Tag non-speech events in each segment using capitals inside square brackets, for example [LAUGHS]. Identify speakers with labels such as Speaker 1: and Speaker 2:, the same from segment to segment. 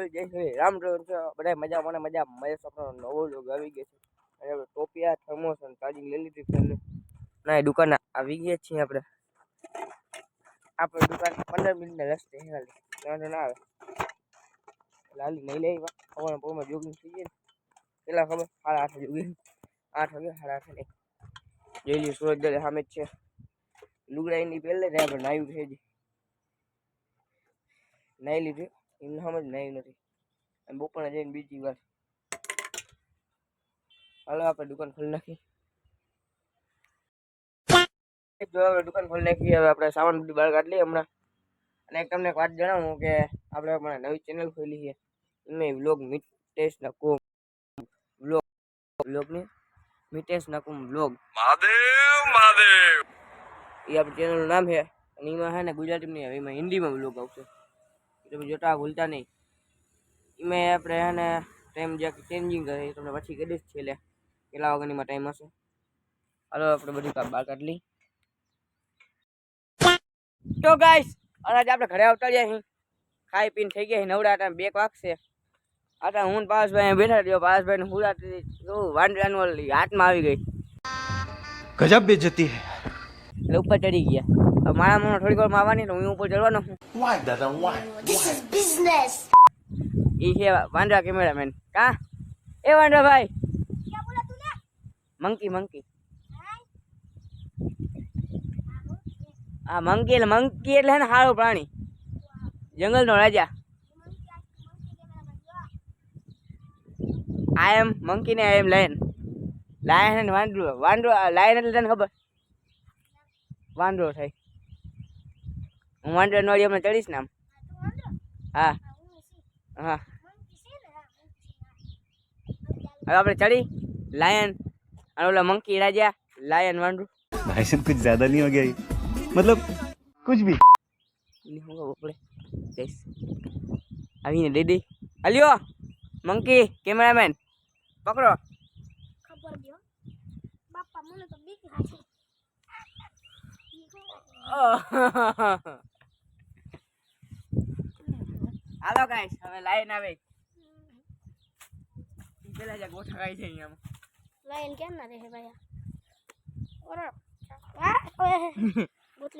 Speaker 1: માટે જય શ્રી રામ બધા મજા મને મજા મહેશ આપણો નવો લોગ આવી ગયો છે. અને આપણે ટોપિયા થર્મોસ અને ચાર્જિંગ લઈ લીધી છે ના દુકાન આવી ગયા છીએ આપણે. આપણે દુકાન પંદર મિનિટના રસ્તે ખાલી વાંધો ના આવે. લાલી નહીં લઈ ખબર પોરમાં જોગિંગ થઈ ગઈ કેટલા ખબર? સાડા આઠ જોગિંગ આઠ વાગે સાડા આઠ નહીં જોઈ લઈએ, સુરત દરે સામે જ છે. લુગડા એની પહેલે ને આપણે નાયું છે જ નાઈ લીધું. એમને સમજ નાયું નથી. અને બપોરે જઈને બીજી વાર. હાલો આપણે દુકાન ખોલી નાખી જો દુકાન ખોલી નાખી હવે આપણે સામાન બધું બહાર કાઢી લઈએ હમણાં. અને એક તમને એક વાત જણાવું કે આપણે હમણાં નવી ચેનલ ખોલી છે. એમાં વ્લોગ મિટેશ નકુમ વ્લોગ વ્લોગની મિટેશ નકુમ વ્લોગ
Speaker 2: મહાદેવ મહાદેવ!
Speaker 1: એ આપણી ચેનલનું નામ છે. અને એમાં છે ને ગુજરાતીમાં નહીં આવે એમાં હિન્દીમાં વ્લોગ આવશે. जोता भूलता नहीं आप टाइम जाके चेन्जिंग कर तुम पची कही दीस के टाइम हे हलो आप बड़ी बाहर कर ली तो गाइस आज आप घरे उतर जाए खाई पीन थी गई नवड़ा टाइम बेक वाक से आज हूँ पास भाई बैठा दियो पास भाई हूँ तो वन हाथ में आ गई
Speaker 3: गजब बेचती है
Speaker 1: ऊपर चढ़ी गया મારા મને થોડી વાર આવવાની તો હું ઉપર ચડવાનો છું.
Speaker 3: વાય દાદા વાય
Speaker 4: ધીસ ઇઝ બિઝનેસ
Speaker 1: ઈ છે વાંદરા કેમેરામેન. કા? એ વાંદરા ભાઈ. Monkey monkey. આ મંકી એટલે મંકી એટલે ને સારો પ્રાણી. જંગલનો રાજા. આઈ એમ મંકી ને આઈ એમ લાયન લાયન વાંદરો વાંદરો લાયન એટલે તને ખબર? વાંદરો થાય. હું માંડવે નોળિયામાં ચડીશ ને આમ. હા. હા. હવે આપણે ચડી. લાયન અને ઓલા મંકી રાજા લાયન
Speaker 5: વાંડુ ભાઈ સાહેબ કુછ જ્યાદા નહીં હો ગયા મતલબ કુછ ભી.
Speaker 1: નહીં હોગા બપડે જઈશ. આવીને દે દે અલ્યો મંકી કેમેરામેન પકડો.
Speaker 4: બાપા મને તો બીક લાગે.
Speaker 1: હાલો ગાઈસ હવે લાઈન આવે. પેલા જ ગોઠા ખાઈ છે અહીંયા.
Speaker 4: લાઈન કેમ ના રહે ભાઈ? ઓરે. આ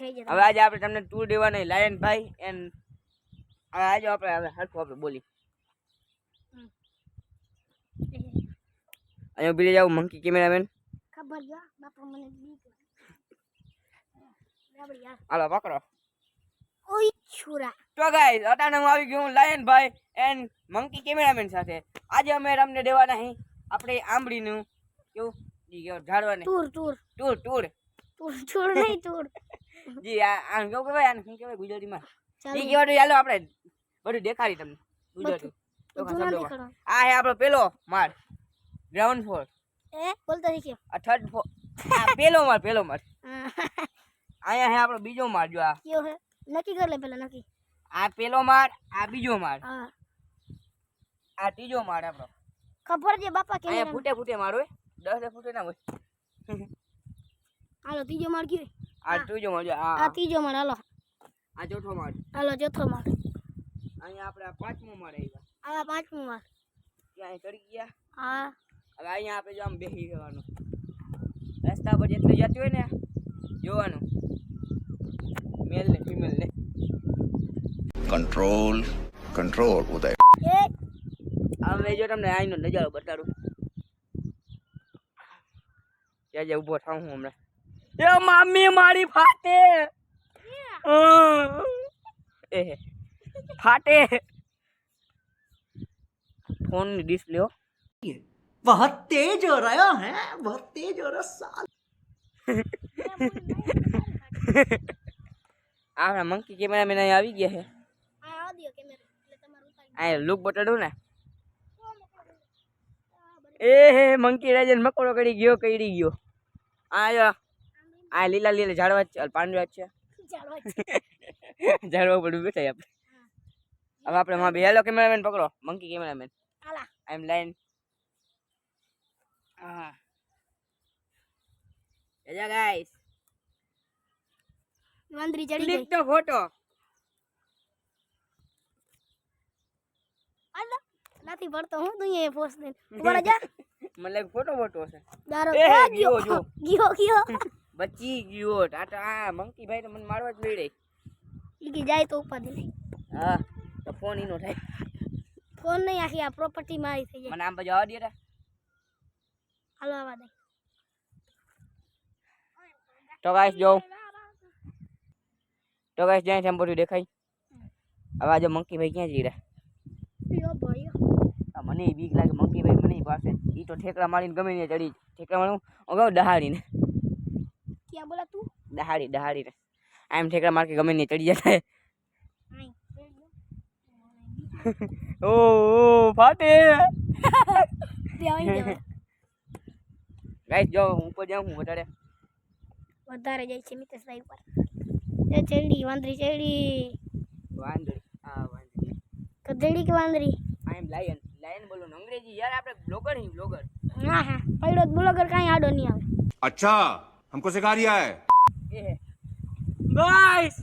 Speaker 4: ખાઈ જતા
Speaker 1: હવે આજે આપણે તમને ટૂર નહીં લાયન ભાઈ એન હવે આજે આપણે હવે હરખું આપણે બોલી. અહીંયા રહી જાવ મંકી કેમેરામેન
Speaker 4: ખબર જો બાપા મને બીક
Speaker 1: હાલો પકડો.
Speaker 4: છુરા.
Speaker 1: તો ગાઈસ અટાણે હું આવી ગયો લાયન ભાઈ એન્ડ મંકી કેમેરામેન સાથે. આજે અમે તમને દેવાના અહીં આપણે આંબળીનું કેવું? જી કેવું ઝાડવાને?
Speaker 4: Tour tour
Speaker 1: tour tour
Speaker 4: tour tour નહીં ટૂર [LAUGHS]
Speaker 1: જી આ આમ કેવું કહેવાય? આને શું કહેવાય ગુજરાતીમાં? જી કહેવાય ચાલો આપણે બધું દેખાડી તમને ગુજરાતી. આ હે આપણો પેલો માળ ગ્રાઉન્ડ ફ્લોર
Speaker 4: એ બોલતો શીખ્યો
Speaker 1: આ થર્ડ ફ્લોર આ પેલો માળ પેલો માળ.
Speaker 4: હા.
Speaker 1: અહીંયા હે આપણો બીજો માળ જો આ.
Speaker 4: કયો હે? નક્કી કર લે પેલા નક્કી.
Speaker 1: આ પેલો માળ આ બીજો માળ.
Speaker 4: હા.
Speaker 1: આ ત્રીજો માળ આપણો.
Speaker 4: ખબર છે બાપા કે
Speaker 1: અહીંયા ફૂટે ફૂટે મારો હોય. દસ ફૂટે ના હોય.
Speaker 4: હાલો ત્રીજો માળ કયો?
Speaker 1: આ ત્રીજો માળ
Speaker 4: આ
Speaker 1: આ
Speaker 4: ત્રીજો માળ હાલો.
Speaker 1: આ ચોથો માળ.
Speaker 4: હાલો ચોથો માળ.
Speaker 1: અહીંયા આપણે પાંચમો માળ આવ્યા.
Speaker 4: આ પાંચમો માળ.
Speaker 1: ત્યાં ચડી ગયા.
Speaker 4: હા.
Speaker 1: હવે અહીંયા આપણે જો આમ બેસી રહેવાનું. રસ્તા પર જેટલું જતું હોય ને જોવાનું.
Speaker 3: Control. Control, Uday.
Speaker 4: એ
Speaker 1: હવે જો તમને અહીંનો નજારો બતાડું ત્યાં જે ઊભો થાઉં હું હમણાં એ મામી મારી ફાટે એ ફાટે ફોનની ડિસ્પ્લે હો
Speaker 6: बहुत तेज हो रहा है बहुत तेज हो रहा साल
Speaker 1: આપણા મંકી કેમેરામેન અહીં આવી ગયા છે
Speaker 4: દ્યો કેમેરા એટલે તમારું ઉતારી
Speaker 1: લુક બટાડું ને. એ હે મંકી રાજન મકોડો કરી ગયો કરી ગયો. આ જો આ લીલા લીલા ઝાડવા પાંડવા છે ઝાડવા [LAUGHS] પર બેઠા આપણે. હવે આપણે માં હેલો કેમેરામેન પકડો મંકી કેમેરામેન
Speaker 4: હાલા.
Speaker 1: આઈ એમ લાઈન હા. એજા ગાઈસ
Speaker 4: વાંદરી ચડી ગઈ.
Speaker 1: ધ ફોટો
Speaker 4: નથી પડતો હું તું એ પોસ્ટ દે ઉપર જા.
Speaker 1: મને ફોટો ફોટો હશે
Speaker 4: દારો
Speaker 1: ગયો, [LAUGHS]
Speaker 4: ગયો. ગયો.
Speaker 1: બચી ગયો. ટાટા મંકી ભાઈ તો મને મારવા જ લઈ
Speaker 4: ઈ કે જાય તો ઉપાધિ નહીં.
Speaker 1: હા તો ફોન ઈનો થાય.
Speaker 4: ફોન નહીં આખી આ પ્રોપર્ટી મારી થઈ જાય.
Speaker 1: મને આમ બજાવા દે તા.
Speaker 4: હાલો આવા દે.
Speaker 1: તો ગાઈસ જો. તો ગાઈસ જ્યાં બધું દેખાય. હવે આજે મંકી ભાઈ ક્યાં જઈ રહ્યા મને બીક લાગે મંકીભાઈ મને પાસે એ તો ઠેકડા મારીને ગમે ને ચડી ઠેકડા મારું અગાઉ દહાડીને.
Speaker 4: ક્યાં બોલા તું?
Speaker 1: દહાડી દહાડીને. આમ ઠેકડા માર કે ગમે ને ચડી જાય.
Speaker 4: નહીં [LAUGHS]
Speaker 1: ઓ ઓ ફાટે. ગાઈસ જો હું ઉપર જાઉં હું વધારે.
Speaker 4: વધારે જાય છે મિતેશભાઈ ઉપર. એ ચેડી વાંદરી ચેડી.
Speaker 1: વાંદરી. હા
Speaker 4: ગધેડી કે વાંદરી
Speaker 1: આઈ એમ લાયન લાયન બોલો ને અંગ્રેજી યાર આપણે બ્લોગર હી બ્લોગર
Speaker 4: હા હા પડ્યો બ્લોગર કાંઈ આડો નહીં આવે
Speaker 3: अच्छा हमको सिखा रिया है
Speaker 1: એ ગાઈસ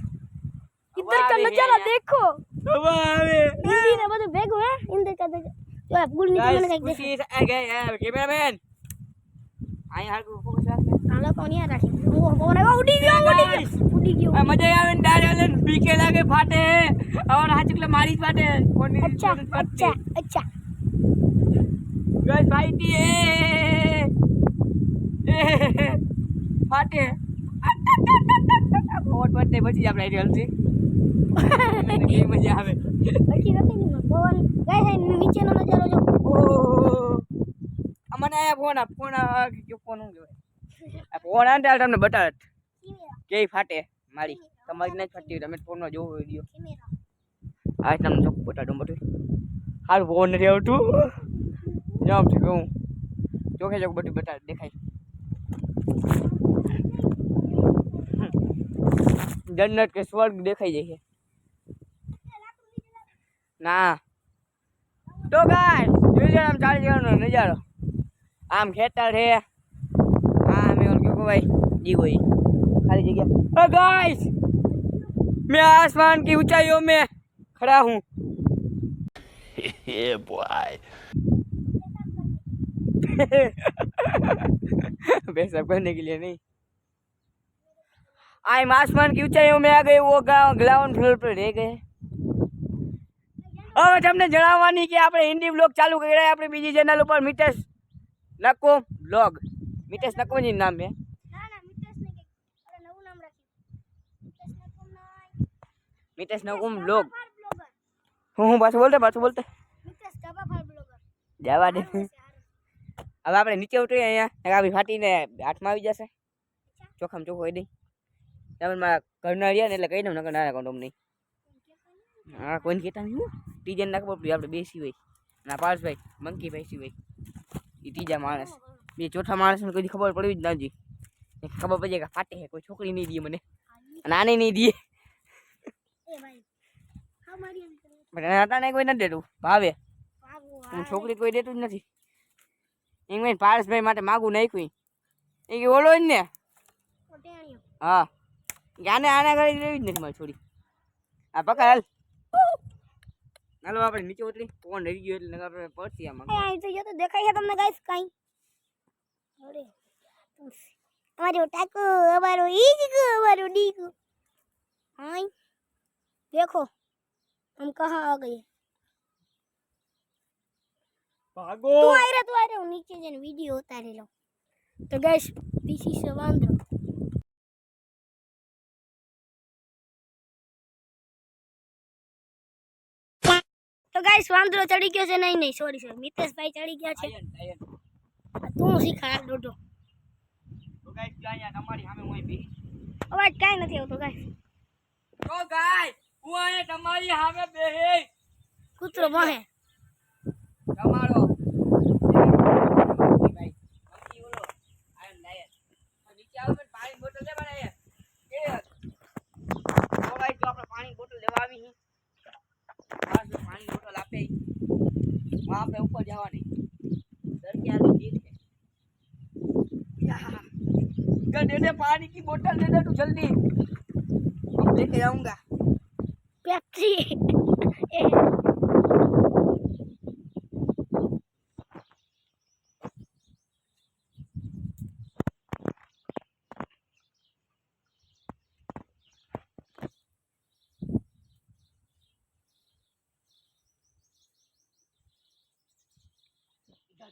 Speaker 4: इधर का नजारा देखो
Speaker 1: હવે આવે
Speaker 4: हिंदी में બધું ભેગું હે ઇંદર का નજારા જો આ પુલ નીચે મને
Speaker 1: ગાઈસ
Speaker 4: કઈક દેખાય
Speaker 1: ખુશી આ ગયા કેમેરામેન આઈ હારકું ફોકસ રાખ
Speaker 4: હાલો કોણ યાર રાખી ઓ કોણ આવ્યો ઉડી ગયો ઉડી ઉડી ગયો
Speaker 1: આ મજા આવે ને ડાળ લે બીકે લાગે ફાટે આવર હાચકલે મારી ફાટે કોની
Speaker 4: અચ્છા અચ્છા અચ્છા
Speaker 1: ગાઈસ ફાઈટી એ એ ફાટે ફોટ ફાટે પછી આપણે છે કેવી મજા આવે
Speaker 4: પછી નથી ને પવન ગાઈસ નીચેનો નજારો જો
Speaker 1: આયા ફોન આ ફોન આ કે ફોન હું કહેવાય આ ફોન આ તમને બતાવત કેવી ફાટે? મારી. તમારી નથી ફાટતી તમે ફોનમાં જોવો વીડિયો આ તમને ચોખ્ખું બતાડું બધું હારું ફોન નથી આવતું. જામ છે કહું ચોખે ચોખ બધું બતાડ દેખાય. જન્નત કે સ્વર્ગ દેખાઈ જાય છે. ના. તો ગાય જોઈ લો આમ ચાલી જવાનો નજારો. આમ ખેતર છે. આમ મેં ઓલું કેવું ભાઈ જીવો ઈ ખાલી જગ્યા ओ गाइस मैं आसमान की ऊंचाइयों में खड़ा हूँ [LAUGHS]
Speaker 3: ये बॉय [LAUGHS]
Speaker 1: बेसब करने के लिए नहीं आई एम आसमान की ऊंचाइयों में आ गए वो गाँव ग्राउंड फ्लोर पर रह गए હવે તમને જણાવવાની કે આપણે હિન્દી બ્લોગ ચાલુ કર્યા આપણે બીજી ચેનલ ઉપર મિતેશ નકો બ્લોગ મિતેશ નકવજી નામ છે
Speaker 4: મિતેશ
Speaker 1: નકુમ બ્લોગ હું હું પાછું બોલતે પાછું બોલતે. જવા દે. હવે આપણે નીચે ઉતરીએ અહીંયા. આવી ફાટીને હાથમાં આવી જશે. ચોખામ ચોખ્ખો હોય દઈ. તમે મારા ઘરના રહ્યા ને એટલે કહી દઉં નકર ના કોન્ડોમ તમને. હા કોઈને કહેતા નહીં હો. ના ખબર પડી આપણે બેસી હોય. ના પાર્સભાઈ મંકીભાઈ સિવાય એ ત્રીજા માણસ. બે ચોથા માણસને કોઈ ખબર પડવી જ ના જોઈએ. ખબર પડી કે ફાટે કોઈ છોકરી નહીં દે મને. અને આને નહીં દે. અટાણે કોઈ નથી દેતું ભાવે. હું છોકરી કોઈ દેતું જ નથી. એમ પારસભાઈ માટે માગું નાખ્યું એ કે ઓલો જ ને. હા. આને આના ઘરે લેવી જ નથી મારી છોડી. આ પકા હાલ. હાલો આપણે નીચે ઉતરી. ફોન રહી ગયો એટલે આપણે પડતી આમાં.
Speaker 4: એ તો જો તો દેખાય છે તમને ગાઈસ કાઈ. અરે અમારો ટાકો અમારો ઈજકો અમારો ડીકો હાય. देखो हम कहाँ आ गए
Speaker 1: ભાગો
Speaker 4: तू आ रहा तू आ रहा हूँ नीचे जन वीडियो उतारे लो तो गैस दिस इज वांद्रो તો ગાઈસ વાંદરો ચડી ગયો છે નહીં નહીં સોરી સોરી મિતેશભાઈ ચડી ગયા છે
Speaker 1: આયન આયન
Speaker 4: આ તું શીખાડ દોડો
Speaker 1: તો ગાઈસ જો અહીંયા તમારી સામે હું અહીં બેહી
Speaker 4: અવાજ કાંઈ નથી આવતો ગાઈસ
Speaker 1: તો ગાઈસ હું અહીંયા તમારી સામે બેહી
Speaker 4: કૂતરો મોહે
Speaker 1: તમારો ભાઈ બાકી ઓલો આયન લાયન નીચે આવો પણ પાણી બોટલ લેવા આયા કે તો ગાઈસ જો આપણે પાણી બોટલ લેવા આવી હી આ જો પાણી બોટલ આપે ઈ. માં આપણે ઉપર જવાની સર કે આની જીત है क्या दे दे पानी की बोतल दे दे तू जल्दी や
Speaker 4: っち
Speaker 1: い。[LAUGHS] え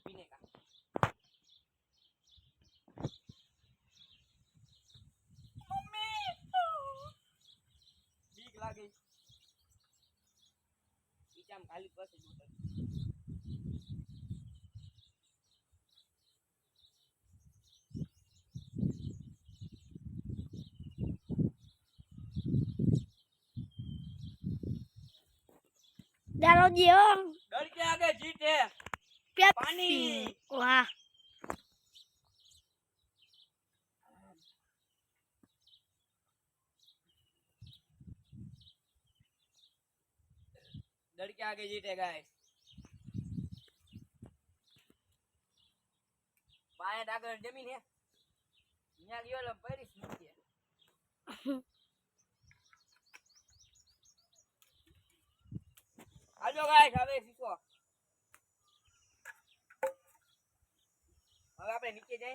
Speaker 1: ビネガー。ખાલી પાસે બોતલ
Speaker 4: ચાલો જીઓ
Speaker 1: ડર કે આગે જીતે? પાણી.
Speaker 4: વાહ.
Speaker 1: डर के आगे जीते गाइस પાયે આગળ જમીન હે અહીંયા ગયો એટલે પડીશ નીચે આજો ગાઈસ હવે શીખો હવે આપણે નીચે જઈએ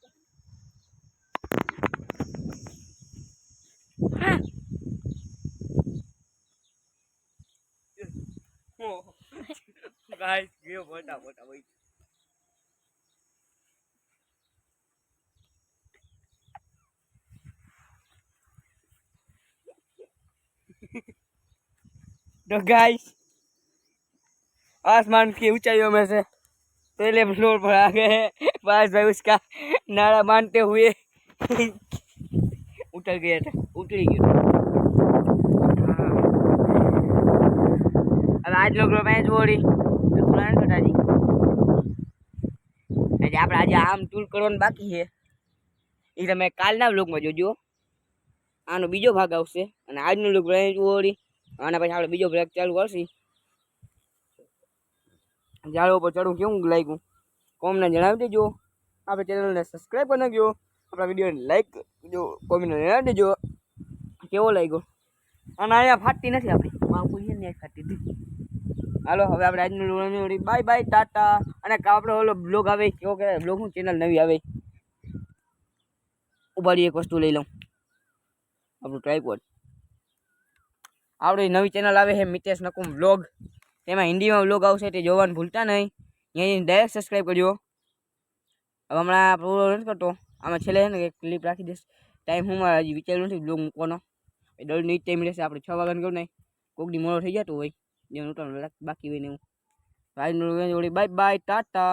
Speaker 1: ગાઈસ ગયો મોટા મોટા ભાઈ तो गाइस आसमान की ऊंचाइयों में से पहले फ्लोर पर आ गए हैं बस भाई उसका नारा मानते हुए [LAUGHS] उतर गया था उतरी गया हाँ। अब आज लोग रोमांस આપણે ખુલા આજે આપણે આજે આમ ટૂલ કરવાનું બાકી છે. એ તમે કાલના બ્લોગમાં જોજો. આનો બીજો ભાગ આવશે. અને આજનો બ્લોગ વળી. અને પછી આપણે બીજો બ્રેક ચાલુ કરશે. ઝાડ ઉપર ચડવું કેવું લાગ્યું? કોમને જણાવી દેજો. આપણે ચેનલને સબસ્ક્રાઈબ કરી નાખજો. આપણા વિડીયોને લાઈક જો કોમને જણાવી દેજો. કેવો લાગ્યો? અને અહીંયા ફાટતી નથી આપણી. માં કોઈ ને ફાટતી હતી હાલો, હવે આપણે આજનું બાય બાય, ટાટા. અને આપણો ઓલો બ્લોગ આવે, કેવો કે બ્લોગનું ચેનલ નવી આવે. ઉભાડી એક વસ્તુ લઈ લઉં. આપણું ટ્રાયપોડ આપણી નવી ચેનલ આવે છે, મિતેશ નકુમ બ્લોગ. તેમાં હિન્દીમાં બ્લોગ આવશે, તે જોવાનું ભૂલતા નહીં. અહીંયા ડાયરેક્ટ સબસ્ક્રાઈબ કરજો. હવે હમણાં પૂરો નથી કરતો. આમાં છેલ્લે છે ને, એક ક્લિપ રાખી દઈશ. ટાઈમ હું હજી વિચાર્યું નથી બ્લોગ મૂકવાનો. દર નહીં ટાઈમ રહેશે, આપણે છ વાગ્યાનું કહું નહીં કોકની મોડો થઈ જતો હોય. જેનું ઉઠવાનું બાકી હોય ને એવું આજનું બાય બાય ટાટા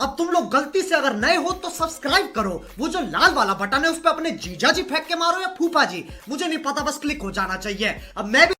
Speaker 6: अब तुम लोग गलती से अगर नए हो तो सब्सक्राइब करो वो जो लाल वाला बटन है उस पर अपने जीजा जी फेंक के मारो या फूफा जी मुझे नहीं पता बस क्लिक हो जाना चाहिए अब मैं भी